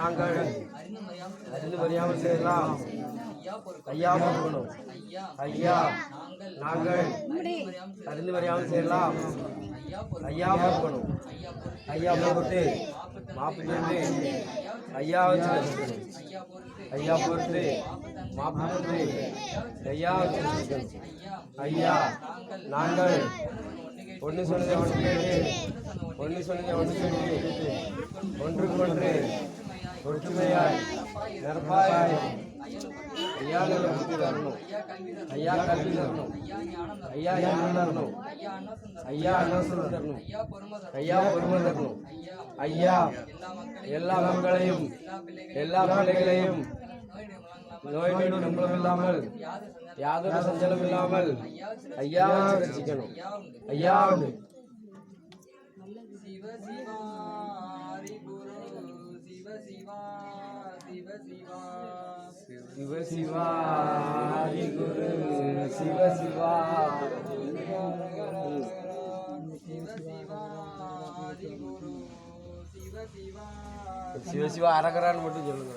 நாங்கள் அறிந்து மறியாமல் அறியாமல் செய்யலாம். ஐயா ஐயா பொறுக்கணும் ஐயா நாங்கள் அறிந்து மறியாமல் அறியாமல் செய்யலாம். ஐயா ஐயா பொறுக்கணும் ஐயா பொறுத்து மாப்பு தந்து ஐயா வச்சு ஐயா பொறுத்து ஐயா மாப்பு தந்து ஐயா வச்சு ஐயா ஐயா நாங்கள் ஒன்று சொன்னதை ஒன்று கேட்டு ஒன்று சொன்னதை ஒன்று கேட்டு ஒன்றுக்கு ஒன்று ஒற்றுமையாய் நிரப்பாய் ஐயா புத்தி தரணும் ஐயா கல்வி தரணும் ஐயா ஞானம் தரணும் ஐயா அன்னசந்தர் ஐயா அன்னசனம் தரணும் ஐயா பொறுமை தரும் ஐயா பொறுமை தரணும் ஐயா ஐயா எல்லா மக்களையும் எல்லா மக்களையும் எல்லா பிள்ளைகளையும் எல்லா பிள்ளைகளையும் நோய் நொடி நோய் நொடி நம்பளம் இல்லாமல் யாது சந்தர் யாதொரு சஞ்சலம் இல்லாமல் ஐயா ரசிக்கணும் ஐயா உண்டு ஐயா உண்டு சிவ சிவா ஹரி குரு சிவ சிவா சிவ சிவா சிவ சிவா ஹரி குரு சிவ சிவா சிவ சிவா ஹரி குரு சிவ சிவா சிவ சிவா அரகரான்னு மட்டும் சொல்லுங்க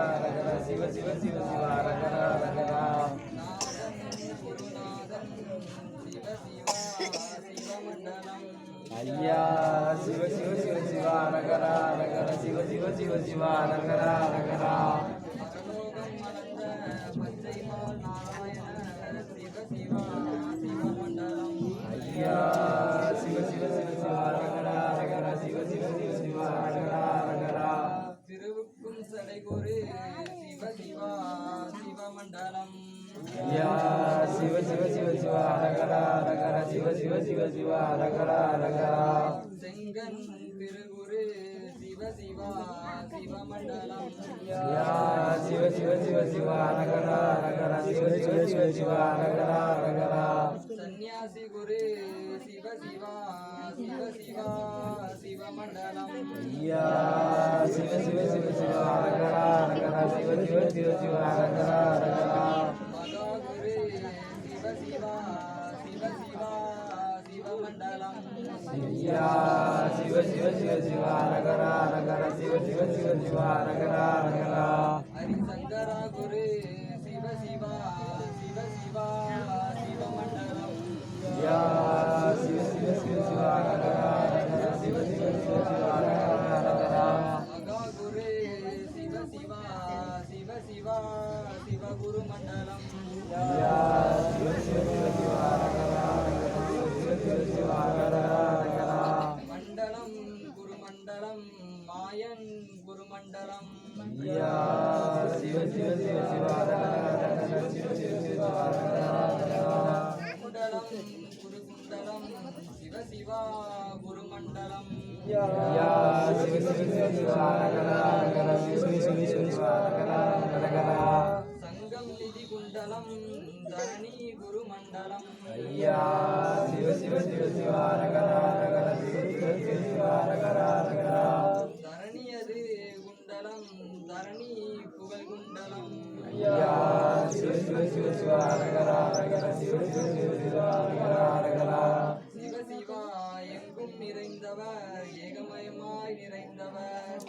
சிவ சிவ சிவ சிவ அரகரா அரகரா சிவா சிவ சிவ ஐயா சிவ சிவ சிவ சிவ அரகரா அரகரா சிவ சிவ சிவ சிவ அரகரா அரகரா ஐயா சிவ சிவ சிவ சிவ சிவ சிவ ஐயா சிவ சிவ சிவ சிவ அரகரா அரகரா சிவ சிவ சிவ சிவ அரகரா அரகரா செங்கன் திருகுரு சிவ சிவா சிவமண்டலம் சிவ சிவ சிவ சிவ அரகரா அரகரா சிவ சிவ சிவ சிவ அரகரா அரகரா சந்நியாசி குரு சிவ சிவா சிவ சிவா சிவமண்டலம் ஐயா சிவ சிவ சிவ சிவ அரகரா அரகரா சிவ சிவ சிவ சிவ அரகரா அரகரா மகா குரு சிவ சிவா சிவ சிவா சிவமண்டலம் ஐயா சிவ சிவ சிவ சிவ அரகரா அரகரா சிவ சிவ சிவ சிவ அரகரா அரகரா சிவ குருமண்டலம் அரகரா குருமண்டலம். குண்டலம் குரு குண்டலம் சிவ சிவா குருமண்டலம். ஐயா சிவ சிவ சிவ சிவ நிதி குண்டலம் தரணி குரு மண்டலம் ஐயா சிவ சிவ சிவ சிவ அரகரா அரகரா சிவ சிவ சிவ சிவ அரகரா அரகரா தரணியது குண்டலம் தரணி புகழ் குண்டலம் ஐயா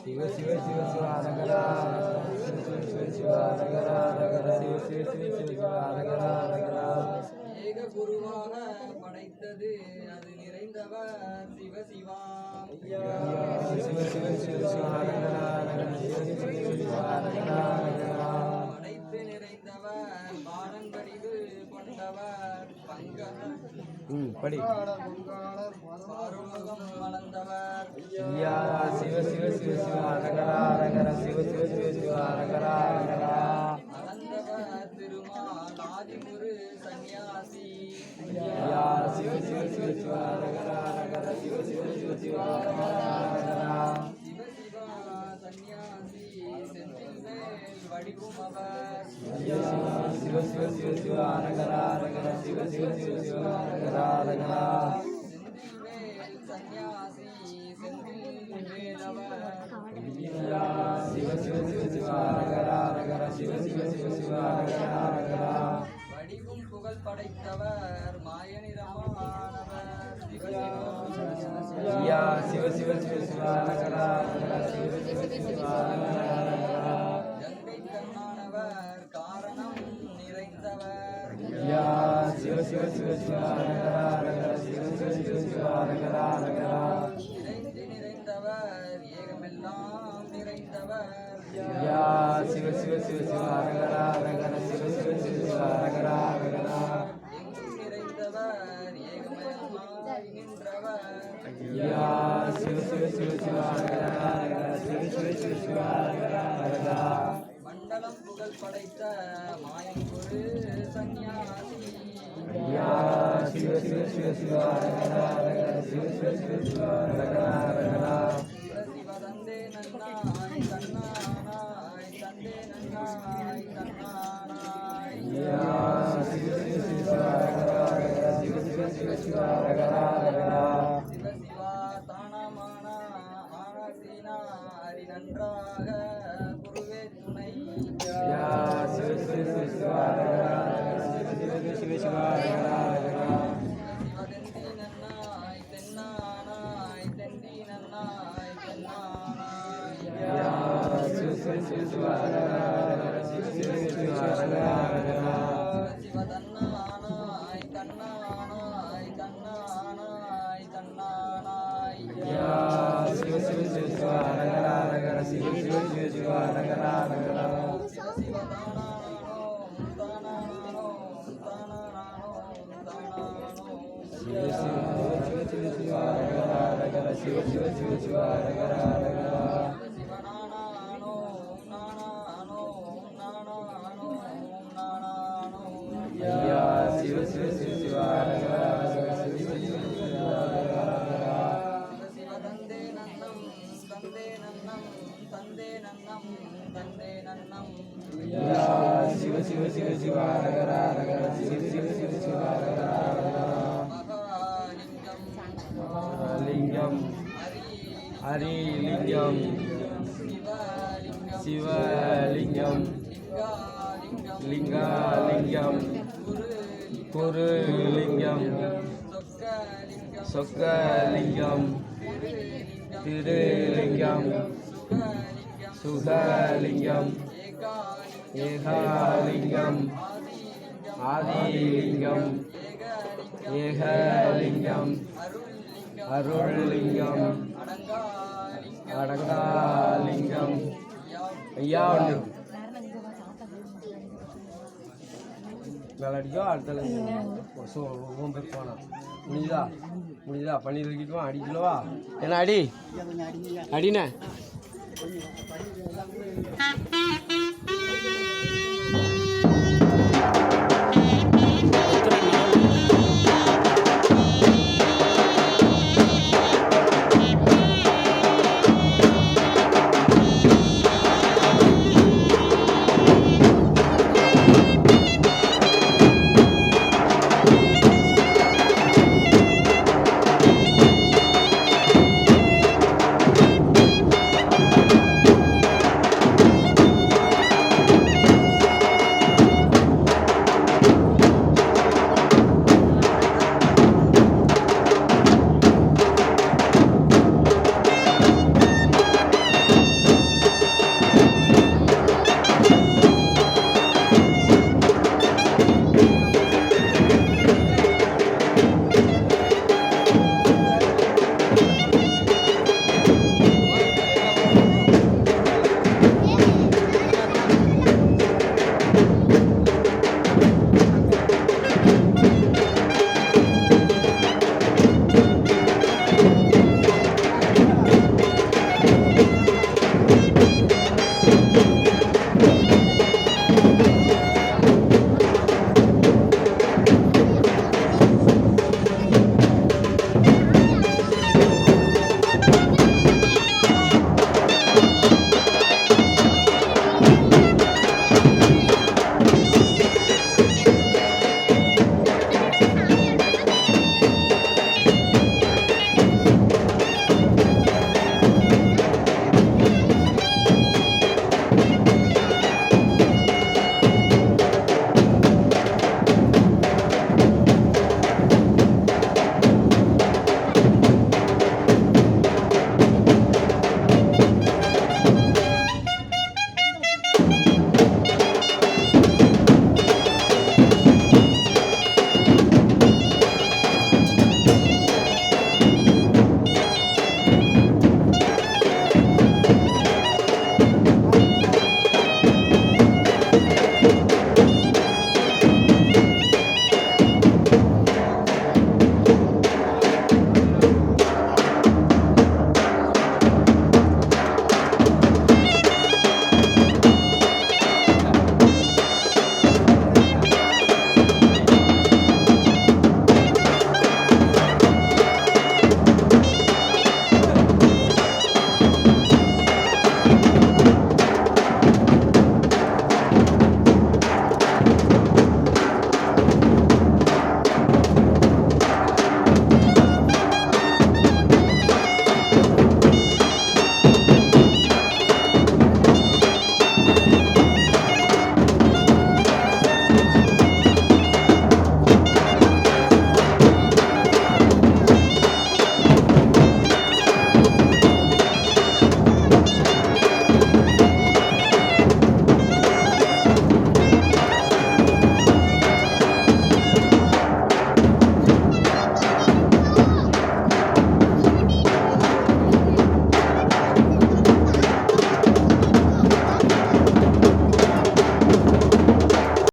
சிவ சிவ சிவ சிவ அரகரா சிவ சிவ சிவ சிவ அரகரா அரகரா சிவ சிவ சிவ சிவ சிவ அரகரா அரகரா ஏக குருவாக படைத்தது அது நிறைந்தவர் சிவ சிவா ஐயா சிவ சிவ சிவ சிவ அரகரா அரகரா சிவ சிவ சிவ சிவ அரகரா அரகரா படைத்து நிறைந்தவர் பாரங்கடிவு கொண்டவர் ம் படி பாருமுகம் வளர்ந்தவர் ஐயா சிவ சிவ சிவ சிவ அரகரா அரகரா சிவ சிவ சிவ சிவ அரகரா அரகரா அளந்தவர் திருமால் ஆதிகுரு சந்நியாசி ஐயா சிவ சிவ சிவ சிவ அரகரா அரகர சிவ சிவ சிவ சிவ அரகரா அரகரா சிவ சிவ சிவ சிவ அரகரா அரகர சிவ சிவ சிவ சிவ அரகரா அரகரா சிவ சிவ சிவ சிவ அரகரா அரகர சிவ சிவ சிவ சிவ அரகரா அரகரா வடிவும் புகழ் படைத்தவர் மாயனிறமானவர் ஐயா சிவ சிவ சிவ சிவ அரகரா அரகர சிவ சிவ சிவ சிவ அரகரா சிவ சிவ சிவ சிவ அரகரா சிவ சிவ சிவ சிவ அரகரா அரகரா நிறைந்து நிறைந்தவர் ஏகமெல்லாம் நிறைந்தவர் ஐயா சிவ சிவ சிவ சிவ அரகரா அரகர சிவ சிவ சிவ சிவ அரகரா அரகரா எங்கும் நிறைந்தவர் ஏகமெல்லாம் நின்றவர் ஐயா சிவ சிவ சிவ சிவ அரகரா அரகர சிவ சிவ சிவ சிவ அரகரா அரகரா மண்டலம் புகழ் படைத்த மாயம் ஒரு சந்நியாசி ஐயா சிவ சிவ சிவ சிவ அரகரா அரகர சிவ சிவ சிவ சிவ அரகரா அரகரா சிவ சிவ தந்தே நன்னாய் தன்னானாய் தந்தே நன்னாய் தன்னானாய் ஐயா சிவ சிவ சிவ சிவ அரகரா அரகர சிவ சிவ சிவ சிவ அரகரா அரகரா சிவ சிவா நன்னாய் தென்னானாய் சிவ சிவ சிவ சிவ அரகரா அரகரா சிவனானானோ நானானோ நானானோ நானானோ ஐயா சிவ சிவ சிவ சிவ அரகரா அரகர சிவ சிவ சிவ சிவ அரகரா அரகரா சிவ சிவ தந்தே நன்னம் தந்தே நன்னம் தந்தே நன்னம் தந்தே நன்னம் சிவ சிவ சிவ சிவ அரகரா அரகர சிவ சிவ சிவ சிவ அரகரா அரகரா ஹரிலிங்கம். சிவலிங்கம். லிங்காலிங்கம். குருலிங்கம். சொக்கலிங்கம். திருலிங்கம். சுகலிங்கம். ஏகாலிங்கம். ஆதிலிங்கம். ஏகலிங்கம். ஏகலிங்கம் அருள்லிங்கம். அருள்லிங்கம் அடங்காலிங்கம் ஐயா ஒன்று. விளையாடிக்கோ அடுத்த ஸோ ஓம் பேர் போனா முடியுதா முடியுதா பன்னீர் வைக்கிட்டுமா அடிக்கலவா? என்ன அடி? அடிண்ணே